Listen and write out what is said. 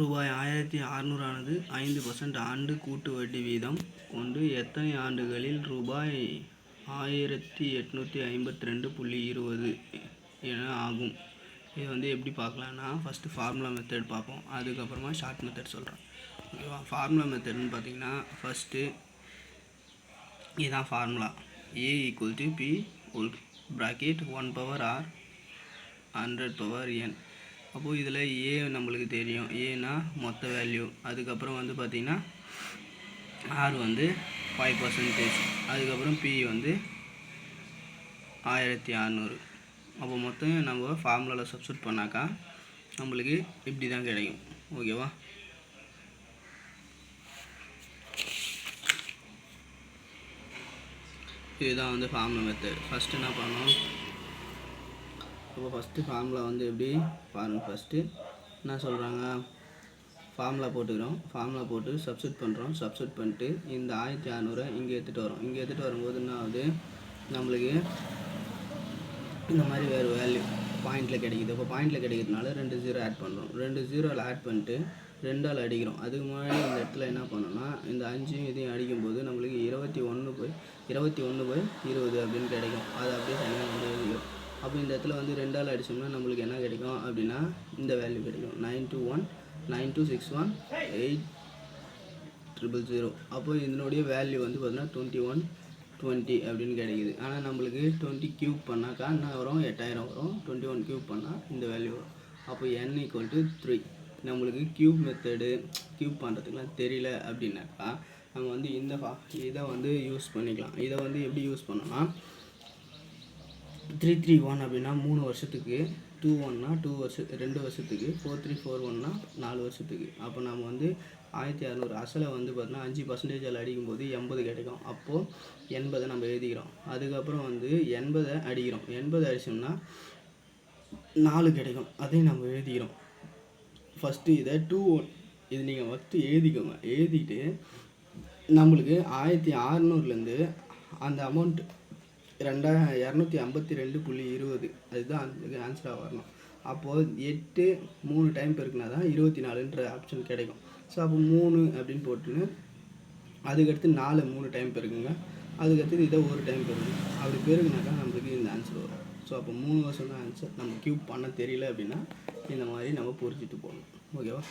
ரூபாய் ஆயிரத்தி அறநூறானது ஐந்து பர்சன்ட் ஆண்டு கூட்டு வட்டி வீதம் கொண்டு எத்தனை ஆண்டுகளில் ரூபாய் ஆயிரத்தி எட்நூற்றி ஐம்பத்தி ரெண்டு புள்ளி இருபது என ஆகும்? இது வந்து எப்படி பார்க்கலான்னா ஃபஸ்ட்டு ஃபார்முலா மெத்தட் பார்ப்போம். அதுக்கப்புறமா ஷார்ட் மெத்தட் சொல்கிறேன் ஓகேவா ஃபார்முலா மெத்தட்னு பார்த்தீங்கன்னா ஃபஸ்ட்டு இதுதான் formula A equal to B ul bracket one power R hundred power N அப்போது இதில் ஏ நம்மளுக்கு தெரியும். ஏனா மொத்த வேல்யூ அதுக்கப்புறம் வந்து பார்த்திங்கன்னா ஆர் வந்து ஃபைவ் பர்சன்டேஜ் அதுக்கப்புறம் பி வந்து ஆயிரத்தி அறநூறு. அப்போ மொத்தம் நம்ம ஃபார்முலாவில் சப்ஸ்டியூட் பண்ணாக்கா நம்மளுக்கு இப்படி தான் கிடைக்கும் ஓகேவா இதுதான் வந்து ஃபார்முலா மெத்தட் ஃபஸ்ட்டு என்ன பண்ணோம் இப்போ ஃபஸ்ட்டு ஃபார்முலா வந்து எப்படி? பாருங்கள் ஃபஸ்ட்டு என்ன சொல்கிறாங்க ஃபார்முலா போட்டுக்கிறோம். ஃபார்முலா போட்டு சப்ஸ்டியூட் பண்ணுறோம் சப்ஸ்டியூட் பண்ணிட்டு இந்த ஆயிரத்தி அறநூறை இங்கே எடுத்துகிட்டு வரோம் இங்கே எடுத்துகிட்டு வரும்போது என்ன ஆகுது? நம்மளுக்கு இந்த மாதிரி வேறு வேல்யூ பாயிண்டில் கிடைக்குது. இப்போ பாயிண்டில் கிடைக்கிறதுனால ரெண்டு ஜீரோ ஆட் பண்ணுறோம் ரெண்டு ஜீரோவில் ஆட் பண்ணிட்டு ரெண்டால் அடிக்கிறோம். அதுக்கு முன்னாடி இந்த இடத்துல என்ன பண்ணோம்னா இந்த அஞ்சையும் இதையும் அடிக்கும்போது நம்மளுக்கு இருபத்தி ஒன்று போய் இருபத்தி ஒன்று போய் இருபது அப்படின்னு கிடைக்கும். அது அப்படியே தனியாக வந்து எழுதிக்கிறோம். அப்போ இந்த இடத்துல வந்து ரெண்டால் அடிச்சோம்னா நம்மளுக்கு என்ன கிடைக்கும் அப்படின்னா இந்த வேல்யூ கிடைக்கும். Nine two one nine two six one eight triple zero அப்போ இதனுடைய வேல்யூ வந்து பார்த்தீங்கன்னா டுவெண்ட்டி ஒன் டுவெண்ட்டி அப்படின்னு கிடைக்குது. ஆனால் நம்மளுக்கு டுவெண்ட்டி க்யூப் பண்ணாக்கா என்ன வரும்? எட்டாயிரம் வரும். டுவெண்ட்டி ஒன் க்யூப் பண்ணால் இந்த வேல்யூ வரும். அப்போ என் ஈக்குவல் டு த்ரீ நம்மளுக்கு க்யூப் மெத்தடு க்யூப் பண்ணுறதுக்குலாம் தெரியல அப்படின்னாக்கா நம்ம வந்து இந்த ஃபா இதை வந்து யூஸ் பண்ணிக்கலாம். இதை வந்து எப்படி யூஸ் பண்ணோம்னா த்ரீ த்ரீ ஒன் அப்படின்னா மூணு வருஷத்துக்கு டூ ஒன்னா டூ வருஷ ரெண்டு வருஷத்துக்கு ஃபோர் த்ரீ ஃபோர் ஒன்னா நாலு வருஷத்துக்கு. அப்போ நம்ம வந்து ஆயிரத்தி அறநூறு அசலை வந்து பார்த்தோன்னா அஞ்சு பர்சன்டேஜ் அதில் அடிக்கும்போது எண்பது கிடைக்கும் அப்போது எண்பதை நம்ம எழுதிக்கிறோம். அதுக்கப்புறம் வந்து எண்பதை அடிக்கிறோம். எண்பது அடிச்சோம்னா நாலு கிடைக்கும் அதையும் நம்ம எழுதிக்கிறோம். ஃபஸ்ட்டு இதை டூ ஒன் இது நீங்கள் ஃபஸ்ட்டு எழுதிக்கோங்க. எழுதிட்டு நம்மளுக்கு ஆயிரத்தி அறநூறுலேருந்து அந்த அமௌண்ட் ரெண்டா இரநூத்தி ஐம்பத்தி ரெண்டு புள்ளி இருபது. அதுதான் ஆன்சராக வரணும். அப்போது எட்டு மூணு டைம் பெருக்கினா தான் இருபத்தி நாலுன்ற ஆப்ஷன் கிடைக்கும். ஸோ அப்போ மூணு அப்படின்னு போட்டுன்னு அதுக்கடுத்து நாலு மூணு டைம் பெருக்குங்க. அதுக்கடுத்து இதை ஒரு டைம் பெருக்குங்க அப்படி பெருக்குனாக்கா நம்மளுக்கு இந்த ஆன்சர் வரும். ஸோ அப்போ மூணு வருஷம் தான் ஆன்சர் நம்ம க்யூப் பண்ண தெரியல அப்படின்னா இந்த மாதிரி நம்ம புரிஞ்சுட்டு போகணும். ஓகேவா